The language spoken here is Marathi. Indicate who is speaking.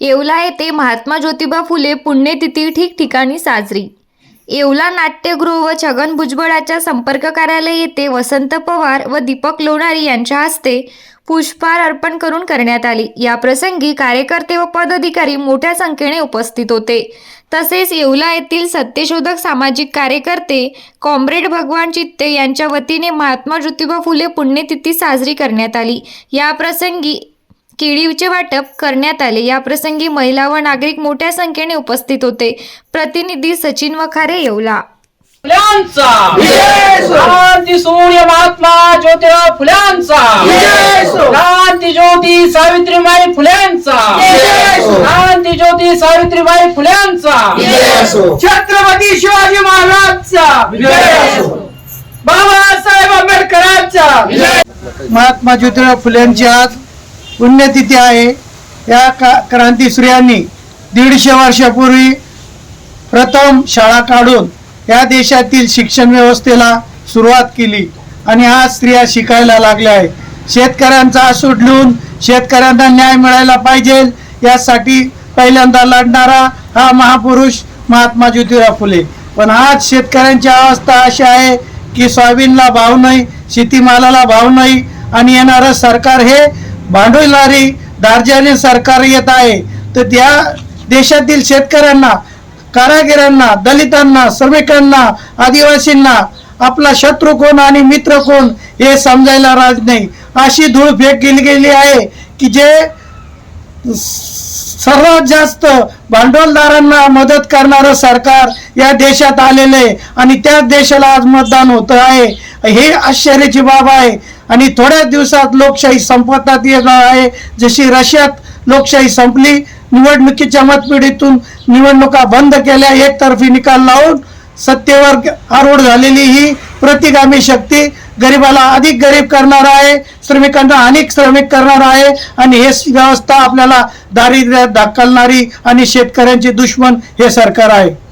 Speaker 1: येवला येथे महात्मा ज्योतिबा फुले पुण्यतिथी ठिकठिकाणी साजरी. येवला नाट्यगृह व छगन भुजबळाच्या संपर्क कार्यालय येथे वसंत पवार व दीपक लोणारी यांच्या हस्ते पुष्पहार अर्पण करून करण्यात आली. या प्रसंगी कार्यकर्ते व पदाधिकारी मोठ्या संख्येने उपस्थित होते. तसेच येवला येथील सत्यशोधक सामाजिक कार्यकर्ते कॉम्रेड भगवान चित्ते यांच्या वतीने महात्मा ज्योतिबा फुले पुण्यतिथी साजरी करण्यात आली. या प्रसंगी केळीचे वाटप करण्यात आले. या प्रसंगी महिला व नागरिक मोठ्या संख्येने उपस्थित होते. प्रतिनिधी सचिन वखारे येवला.
Speaker 2: फुल्यांचा. क्रांती सूर्य महात्मा ज्योतिराव फुल्यांचा. क्रांती ज्योती सावित्रीबाई फुल्यांचा. क्रांती ज्योती सावित्रीबाई फुल्यांचा. छत्रपती शिवाजी महाराजचा. बाबासाहेब आंबेडकरांचा.
Speaker 3: महात्मा ज्योतिराव फुलेंची आज पुण्यतिथी आहे. या का क्रांतीश्रियांनी दीडशे वर्षापूर्वी प्रथम शाळा काढून या देशातील शिक्षण व्यवस्थेला सुरुवात केली आणि आज स्त्रिया शिकायला लागल्या आहे शेतकऱ्यांचा सोडलून शेतकऱ्यांना न्याय मिळायला पाहिजे यासाठी पहिल्यांदा लढणारा हा महापुरुष महात्मा ज्योतिराव फुले. पण आज शेतकऱ्यांची अवस्था अशी आहे की सोयाबीनला भाव नाही शेतीमालाला भाव नाही आणि येणारं सरकार हे भांडवलदारी दार्जाने सरकार येत आहे. तर त्या देशातील शेतकऱ्यांना कारागिरांना दलितांना श्रमिकांना आदिवासींना आपला शत्रू कोण आणि मित्र कोण हे समजायला राज नाही. अशी धूळ फेक केली गेली आहे की जे सर्वात जास्त भांडवलदारांना मदत करणारं सरकार या देशात आलेलं आहे आणि त्याच देशाला आज मतदान होत आहे. हे आश्चर्याची बाब आहे. आणि थोड्याच दिवसात लोकशाही संपतात येणार आहे. जशी रशियात लोकशाही संपली निवडणुकीच्या मतपिढीतून निवडणुका बंद केल्या एकतर्फी निकाल लावून सत्तेवर आरूढ झालेली ही प्रतिगामी शक्ती गरिबाला अधिक गरीब करणार आहे श्रमिकांना अनेक श्रमिक करणार आहे आणि हे व्यवस्था आपल्याला दारिद्र्यात ढकलणारी आणि शेतकऱ्यांचे दुश्मन हे सरकार आहे.